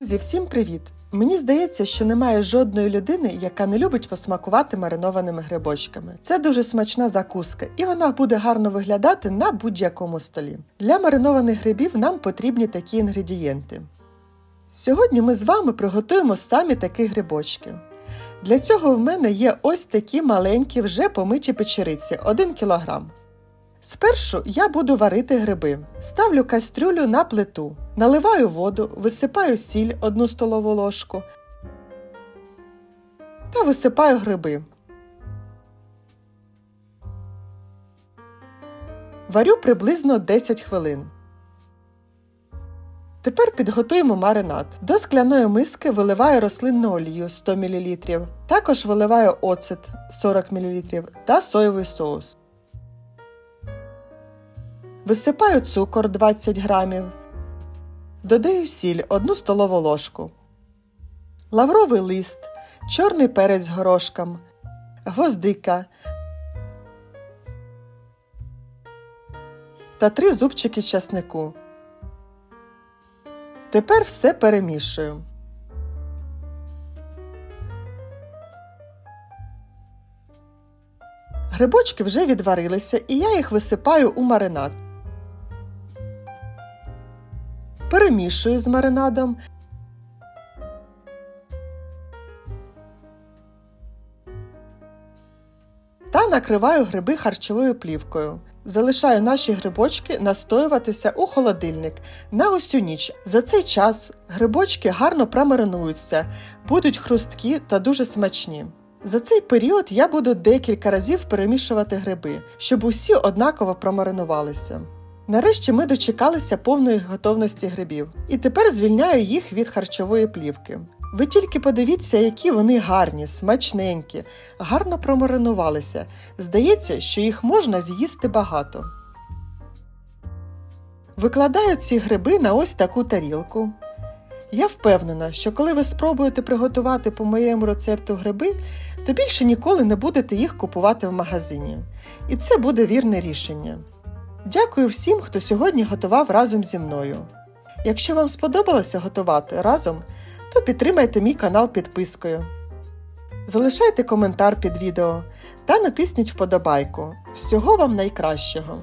Друзі, всім привіт! Мені здається, що немає жодної людини, яка не любить посмакувати маринованими грибочками. Це дуже смачна закуска, і вона буде гарно виглядати на будь-якому столі. Для маринованих грибів нам потрібні такі інгредієнти. Сьогодні ми з вами приготуємо самі такі грибочки. Для цього в мене є ось такі маленькі вже помиті печериці 1 кг. Спершу я буду варити гриби. Ставлю кастрюлю на плиту, наливаю воду, висипаю сіль 1 столову ложку та висипаю гриби. Варю приблизно 10 хвилин. Тепер підготуємо маринад. До скляної миски виливаю рослинну олію 100 мл, також виливаю оцет 40 мл та соєвий соус. Висипаю цукор 20 грамів. Додаю сіль 1 столову ложку. Лавровий лист, чорний перець з горошком, гвоздика та 3 зубчики часнику. Тепер все перемішую. Грибочки вже відварилися, і я їх висипаю у маринад. Перемішую з маринадом. Та накриваю гриби харчовою плівкою. Залишаю наші грибочки настоюватися у холодильник на усю ніч. За цей час грибочки гарно промаринуються, будуть хрусткі та дуже смачні. За цей період я буду декілька разів перемішувати гриби, щоб усі однаково промаринувалися. Нарешті ми дочекалися повної готовності грибів, і тепер звільняю їх від харчової плівки. Ви тільки подивіться, які вони гарні, смачненькі, гарно промаринувалися. Здається, що їх можна з'їсти багато. Викладаю ці гриби на ось таку тарілку. Я впевнена, що коли ви спробуєте приготувати по моєму рецепту гриби, то більше ніколи не будете їх купувати в магазині. І це буде вірне рішення. Дякую всім, хто сьогодні готував разом зі мною. Якщо вам сподобалося готувати разом, то підтримайте мій канал підпискою. Залишайте коментар під відео та натисніть вподобайку. Всього вам найкращого!